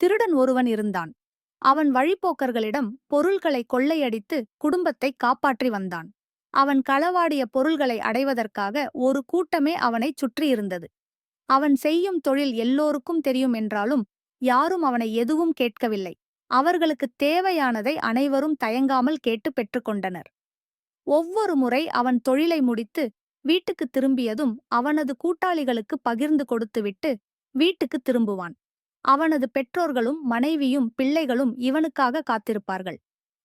திருடன் ஒருவன் இருந்தான். அவன் வழிப்போக்கர்களிடம் பொருள்களை கொள்ளையடித்து குடும்பத்தை காப்பாற்றி வந்தான். அவன் களவாடிய பொருள்களை அடைவதற்காக ஒரு கூட்டமே அவனைச் சுற்றியிருந்தது அவன் செய்யும் தொழில் எல்லோருக்கும் தெரியும் என்றாலும் யாரும் அவனை எதுவும் கேட்கவில்லை. அவர்களுக்குத் தேவையானதை அனைவரும் தயங்காமல் கேட்டு பெற்றுக்கொண்டனர் ஒவ்வொரு முறை அவன் தொழிலை முடித்து வீட்டுக்குத் திரும்பியதும் அவனது கூட்டாளிகளுக்கு பகிர்ந்து கொடுத்துவிட்டு வீட்டுக்குத் திரும்புவான். அவனது பெற்றோர்களும் மனைவியும் பிள்ளைகளும் இவனுக்காக காத்திருப்பார்கள்.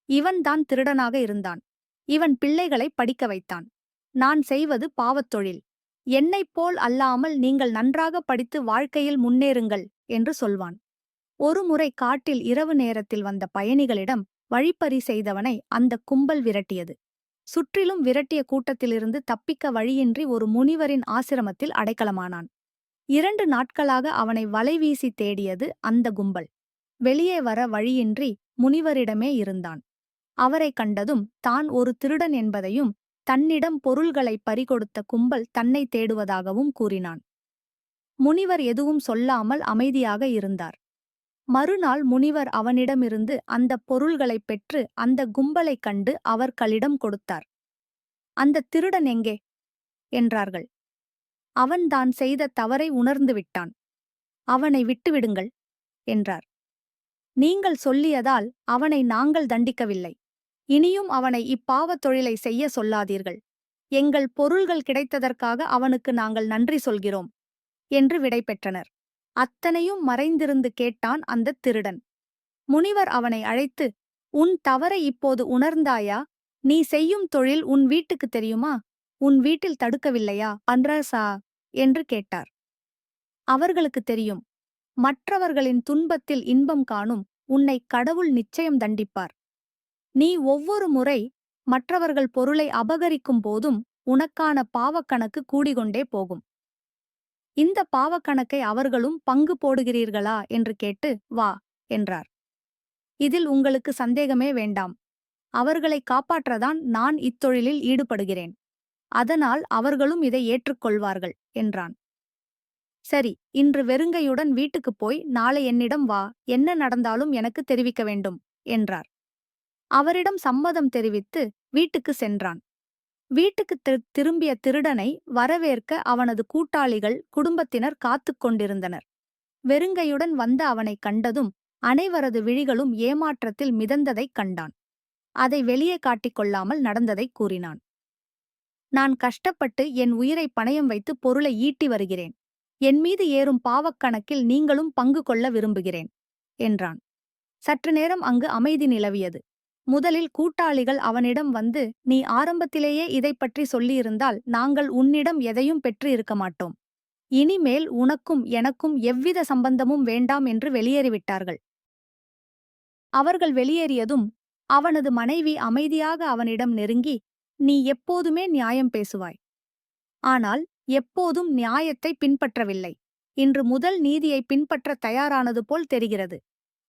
இவன்தான் திருடனாக இருந்தான். இவன் பிள்ளைகளை படிக்க வைத்தான். நான் செய்வது பாவத்தொழில் என்னைப் போல் அல்லாமல் நீங்கள் நன்றாக படித்து வாழ்க்கையில் முன்னேறுங்கள் என்று சொல்வான். ஒருமுறை காட்டில் இரவு நேரத்தில் வந்த பயணிகளிடம் வழிப்பறி செய்தவனை அந்த கும்பல் விரட்டியது. சுற்றிலும் விரட்டிய கூட்டத்திலிருந்து தப்பிக்க வழியின்றி ஒரு முனிவரின் ஆசிரமத்தில் அடைக்கலமானான். இரண்டு நாட்களாக அவனை வலைவீசி தேடியது அந்த கும்பல். வெளியே வர வழியின்றி முனிவரிடமே இருந்தான். அவரை கண்டதும் தான் ஒரு திருடன் என்பதையும் தன்னிடம் பொருள்களை பறிகொடுத்த கும்பல் தன்னை தேடுவதாகவும் கூறினான். முனிவர் எதுவும் சொல்லாமல் அமைதியாக இருந்தார். மறுநாள் முனிவர் அவனிடமிருந்து அந்த பொருள்களைப் பெற்று அந்த கும்பலைக் கண்டு அவர்களிடம் கொடுத்தார். அந்த திருடன் எங்கே? என்றார்கள். அவன் தான் செய்த தவறை உணர்ந்து விட்டான். அவனை விட்டுவிடுங்கள் என்றார். நீங்கள் சொல்லியதால் அவனை நாங்கள் தண்டிக்கவில்லை. இனியும் அவனை இப்பாவத் தொழிலை செய்ய சொல்லாதீர்கள். எங்கள் பொருள்கள் கிடைத்ததற்காக அவனுக்கு நாங்கள் நன்றி சொல்கிறோம் என்று விடை பெற்றனர். அத்தனையும் மறைந்திருந்து கேட்டான் அந்தத் திருடன். முனிவர் அவனை அழைத்து உன் தவறை இப்போது உணர்ந்தாயா? நீ செய்யும் தொழில் உன் வீட்டுக்கு தெரியுமா? உன் வீட்டில் தடுக்கவில்லையா அன்ராசா? என்று கேட்டார். அவர்களுக்கு தெரியும். மற்றவர்களின் துன்பத்தில் இன்பம் காணும் உன்னை கடவுள் நிச்சயம் தண்டிப்பார். நீ ஒவ்வொரு முறை மற்றவர்கள் பொருளை அபகரிக்கும் போதும் உனக்கான பாவக்கணக்கு கூடிக்கொண்டே போகும். இந்த பாவக்கணக்கை அவர்களும் பங்கு போடுகிறீர்களா? என்று கேட்டு வா என்றார். இதில் உங்களுக்கு சந்தேகமே வேண்டாம். அவர்களை காப்பாற்றதான் நான் இத்தொழிலில் ஈடுபடுகிறேன். அதனால் அவர்களும் இதை ஏற்றுக்கொள்வார்கள் என்றான். சரி இன்று வெறுங்கையுடன் வீட்டுக்குப் போய் நாளை என்னிடம் வா என்ன நடந்தாலும் எனக்கு தெரிவிக்க வேண்டும் என்றார். அவரிடம் சம்மதம் தெரிவித்து வீட்டுக்கு சென்றான். வீட்டுக்கு திரும்பிய திருடனை வரவேற்க அவனது கூட்டாளிகள் குடும்பத்தினர் காத்துக் கொண்டிருந்தனர். வெறுங்கையுடன் வந்த அவனைக் கண்டதும் அனைவரது விழிகளும் ஏமாற்றத்தில் மிதந்ததைக் கண்டான். அதை வெளியே காட்டிக் கொள்ளாமல் நடந்ததைக் கூறினான். நான் கஷ்டப்பட்டு என் உயிரை பணயம் வைத்து பொருளை ஈட்டி வருகிறேன். என் மீது ஏறும் பாவக்கணக்கில் நீங்களும் பங்கு கொள்ள விரும்புகிறேன் என்றான். சற்று நேரம் அங்கு அமைதி நிலவியது. முதலில் கூட்டாளிகள் அவனிடம் வந்து நீ ஆரம்பத்திலேயே இதைப் பற்றி சொல்லியிருந்தால் நாங்கள் உன்னிடம் எதையும் பெற்று இருக்க மாட்டோம். இனிமேல் உனக்கும் எனக்கும் எவ்வித சம்பந்தமும் வேண்டாம் என்று வெளியேறிவிட்டார்கள். அவர்கள் வெளியேறியதும் அவனது மனைவி அமைதியாக அவனிடம் நெருங்கி நீ எப்போதுமே நியாயம் பேசுவாய். ஆனால் எப்போதும் நியாயத்தை பின்பற்றவில்லை. இன்று முதல் நீதியை பின்பற்ற தயாரானது போல் தெரிகிறது.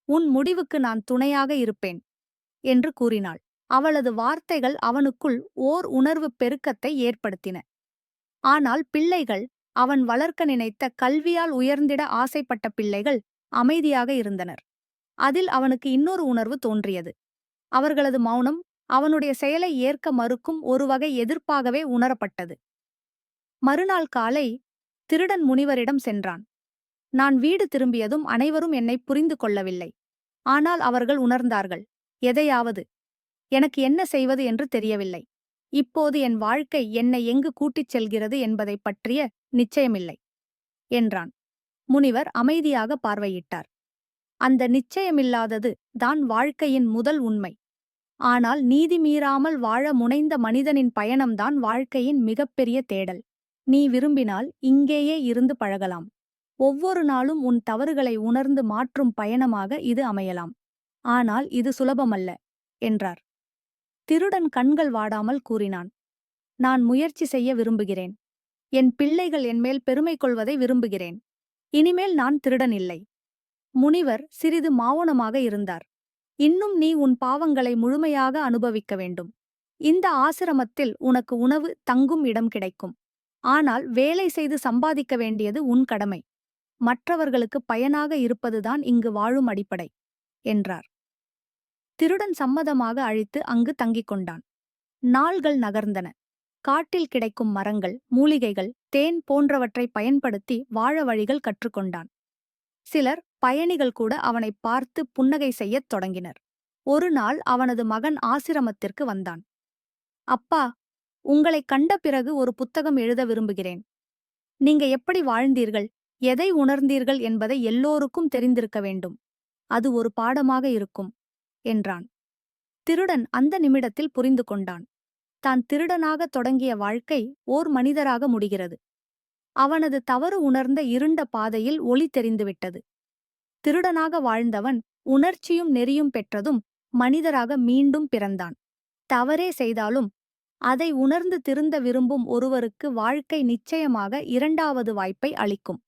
உன் முடிவுக்கு நான் துணையாக இருப்பேன் என்று கூறினாள். அவளது வார்த்தைகள் அவனுக்குள் ஓர் உணர்வுப் பெருக்கத்தை ஏற்படுத்தின. ஆனால் பிள்ளைகள் அவன் வளர்க்க நினைத்த கல்வியால் உயர்ந்திட ஆசைப்பட்ட பிள்ளைகள் அமைதியாக இருந்தனர். அதில் அவனுக்கு இன்னொரு உணர்வு தோன்றியது. அவர்களது மௌனம் அவனுடைய செயலை ஏற்க மறுக்கும் ஒரு வகை எதிர்ப்பாகவே உணரப்பட்டது. மறுநாள் காலை திருடன் முனிவரிடம் சென்றான். நான் வீடு திரும்பியதும் அனைவரும் என்னை புரிந்து கொள்ளவில்லை. ஆனால் அவர்கள் உணர்ந்தார்கள். எதையாவது? எனக்கு என்ன செய்வது என்று தெரியவில்லை. இப்போது என் வாழ்க்கை என்னை எங்கு கூட்டிச் செல்கிறது என்பதைப் பற்றிய நிச்சயமில்லை என்றான். முனிவர் அமைதியாக பார்வையிட்டார். அந்த நிச்சயமில்லாதது தான் வாழ்க்கையின் முதல் உண்மை. ஆனால் நீதி மீறாமல் வாழ முனைந்த மனிதனின் பயணம்தான் வாழ்க்கையின் மிகப்பெரிய தேடல். நீ விரும்பினால் இங்கேயே இருந்து பழகலாம். ஒவ்வொரு நாளும் உன் தவறுகளை உணர்ந்து மாற்றும் பயணமாக இது அமையலாம். ஆனால் இது சுலபமல்ல என்றார். திருடன் கண்கள் வாடாமல் கூறினான் நான் முயற்சி செய்ய விரும்புகிறேன். என் பிள்ளைகள் என்மேல் பெருமை கொள்வதை விரும்புகிறேன். இனிமேல் நான் திருடன் இல்லை. முனிவர் சிறிது மாவுனமாக இருந்தார். இன்னும் நீ உன் பாவங்களை முழுமையாக அனுபவிக்க வேண்டும். இந்த ஆசிரமத்தில் உனக்கு உணவு தங்கும் இடம் கிடைக்கும். ஆனால் வேலை செய்து சம்பாதிக்க வேண்டியது உன் கடமை. மற்றவர்களுக்கு பயனாக இருப்பதுதான் இங்கு வாழும் அடிப்படை என்றார். திருடன் சம்மதமாக அழித்து அங்கு தங்கிக் கொண்டான். நாள்கள் நகர்ந்தன. காட்டில் கிடைக்கும் மரங்கள் மூலிகைகள் தேன் போன்றவற்றை பயன்படுத்தி வாழ வழிகள் கற்றுக்கொண்டான் சிலர் பயணிகள் கூட அவனை பார்த்து புன்னகை செய்யத் தொடங்கினர். ஒரு நாள் அவனது மகன் ஆசிரமத்திற்கு வந்தான். அப்பா உங்களை கண்ட பிறகு ஒரு புத்தகம் எழுத விரும்புகிறேன். நீங்க எப்படி வாழ்ந்தீர்கள்? எதை உணர்ந்தீர்கள் என்பதை எல்லோருக்கும் தெரிந்திருக்க வேண்டும். அது ஒரு பாடமாக இருக்கும் என்றான். திருடன் அந்த நிமிடத்தில் புரிந்து கொண்டான். தான் திருடனாக தொடங்கிய வாழ்க்கை ஓர் மனிதராக முடிகிறது. அவனது தவறு உணர்ந்த இருண்ட பாதையில் ஒளி தெரிந்துவிட்டது. திருடனாக வாழ்ந்தவன் உணர்ச்சியும் நெறியும் பெற்றதும் மனிதராக மீண்டும் பிறந்தான். தவறே செய்தாலும் அதை உணர்ந்து திருந்த விரும்பும் ஒருவருக்கு வாழ்க்கை நிச்சயமாக இரண்டாவது வாய்ப்பை அளிக்கும்.